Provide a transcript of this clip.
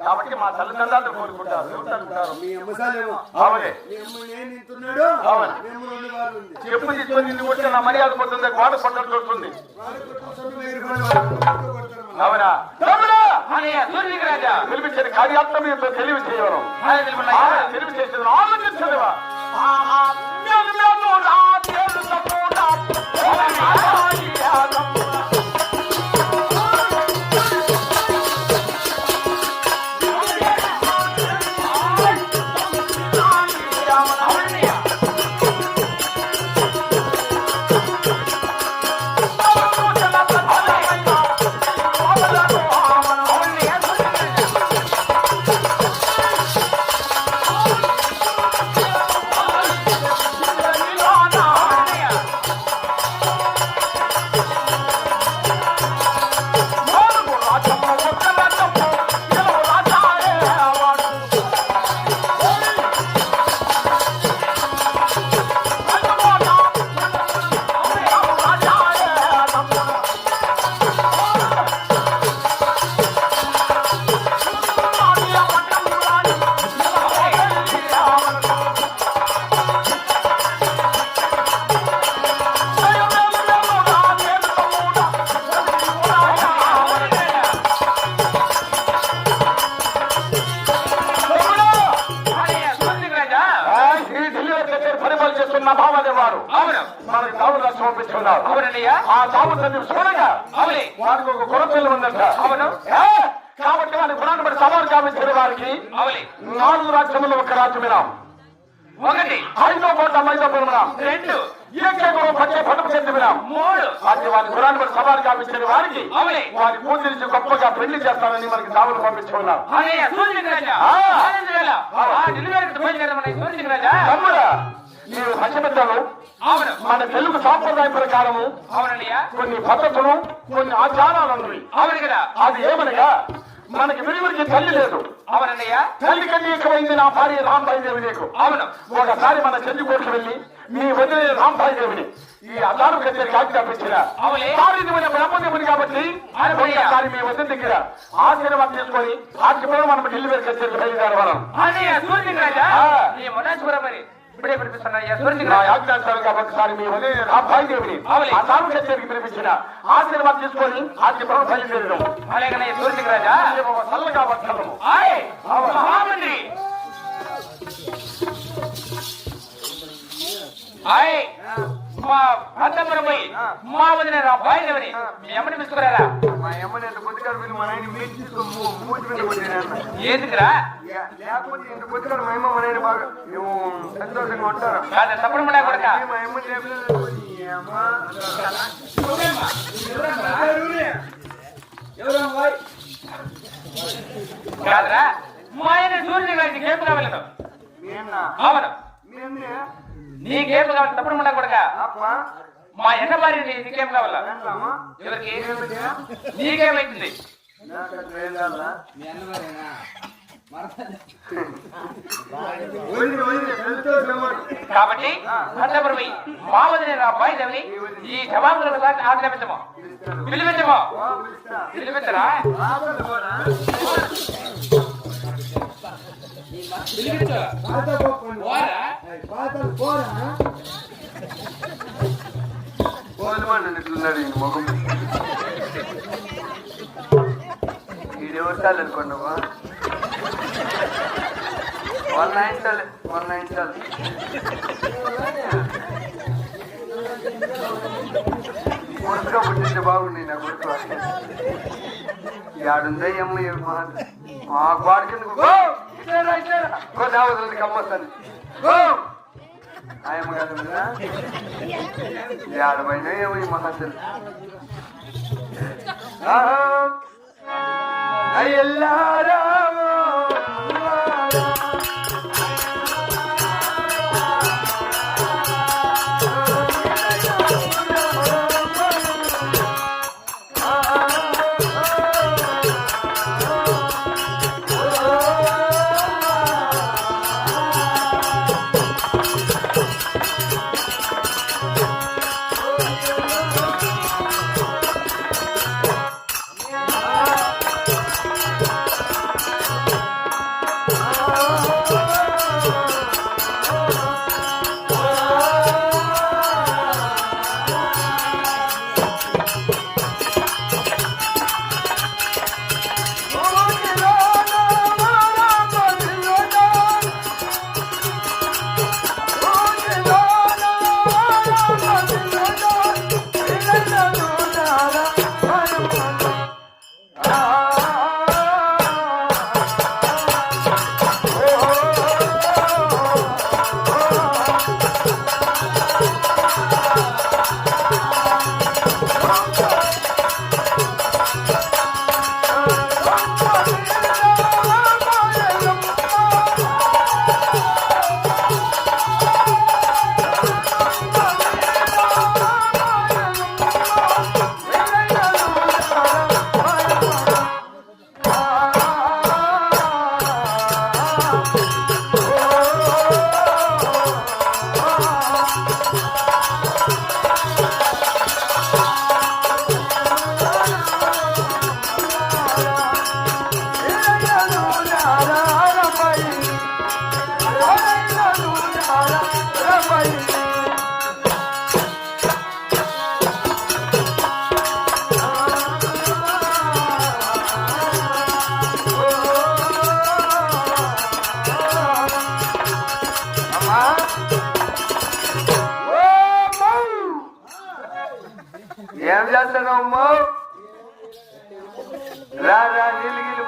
కాబట్టి మా తల్లిదండ్రులు కోరుకుంటారు? మీ అమ్మసాలేమో అవునే మీ అమ్మ నేను రెండు చెప్పు తీసుకొని నిన్ను నా మర్యాద పోతుంది? గోడ కొట్టుకుంటారు మరి. అవునా కార్యాత్మ మీద తెలివి? ఆ, తెలివి చేసేది ఆలోచించలేవా ఆ తాము చూడగా అవునే. వారికి ఒక ఉందంట అవును. కాబట్టి వారి సవాలు వారికి నాలుగు రాజ్యములు ఒక రాజ్యమినాం ఒకటి. ఐదో కోట మైదాపురం రెండు. ఏకే గురం పచ్చే పట్టుకు చెంది వినాం మూడు. అది వారి పురాణ పడి సవాలు కావించిన వారికి అవులే. వారి కూతురించి గొప్పగా పెళ్ళి చేస్తానని మనకి దావులు రాజా. రాజా. తమ్ముడా. మీరు పసిబిడ్డలు అవును మన తెలుగు సాంప్రదాయ ప్రకారము కొన్ని పద్ధతులు కొన్ని ఆచారాలు ఉన్నవి అవును కదా. అది ఏమనగా మనకి విడివిడికి తల్లి లేదు. అవునన్నయ్య. తల్లి కన్నా ఎక్కువైంది నా భార్య రాంబాయి దేవి నీకు. అవును. ఒకసారి మన చెందుకోటికి వెళ్ళి మీ వదిలే రాంబాయి దేవిని. ఈ అదారు కచేరికి ఆజ్ఞాపించిన. భార్యదేవుని బ్రహ్మదేవుని కాబట్టి. ఒకసారి మీ వదిన దగ్గర ఆశీర్వాదం తీసుకొని ఆశీర్వాదం మనం ఢిల్లీ వెళ్ళి కచేరికి బయలుదేరి ఇప్పుడే పిలిపిస్తున్నాయ్య సూర్యునికి నా యాజ్ఞాంశాలు కాబట్టి ఒకసారి మీ వదిలే. ఆ పిలిపించిన ఆశీర్వాదం తీసుకొని రాజా చల్లగా ఆయ్! మహామంత్రి! ఆయ్! మా అత్తమ్మరమై మా వదిన రా బాయిలవని మీ అమ్మని పిలుచుకురారా? మా మూ- లేకపోతే ఇంత పొద్దుగారు మా అమ్మ మా నాయన బాగా మేము సంతోషంగా ఉంటారు? కాదు తప్పుడు మా అమ్మ కాదురా మా ఆయన సూర్యుని గారికి కేపు కావాలను అవును మీన్నే నీకేం కావాలి తప్పుడు మడా కొడక అప్ప మా ఎన్న భార్య నీ- నీకేం కావాలా? ఎవరికి? నీకేమైతుంది కాబట్టి అత్తమ్మరమై మా వదిన రా ఈ జవాబులను ఆగ్రహించము పిలిపించము. పిలిపించరా? లోపల ఈయన ముఖం ఈడెవరు అనుకున్నావా వాళ్ళ ఇంటాలి వాళ్ళ ఇంటాలి కొడుకుగా పుట్టింటే బాగుంది నా కొడుకు యాడుందో అమ్మ మాకు మాట. ఆ వాడికి గోదావరి కమ్మస్తాను గో ఆయమ్మ కాదు కదా ఏమో ఈ మహాశలు అయ్యల్లారామో ఏం చేస్తున్నావు రా రా నీళ్ళు గిల్లు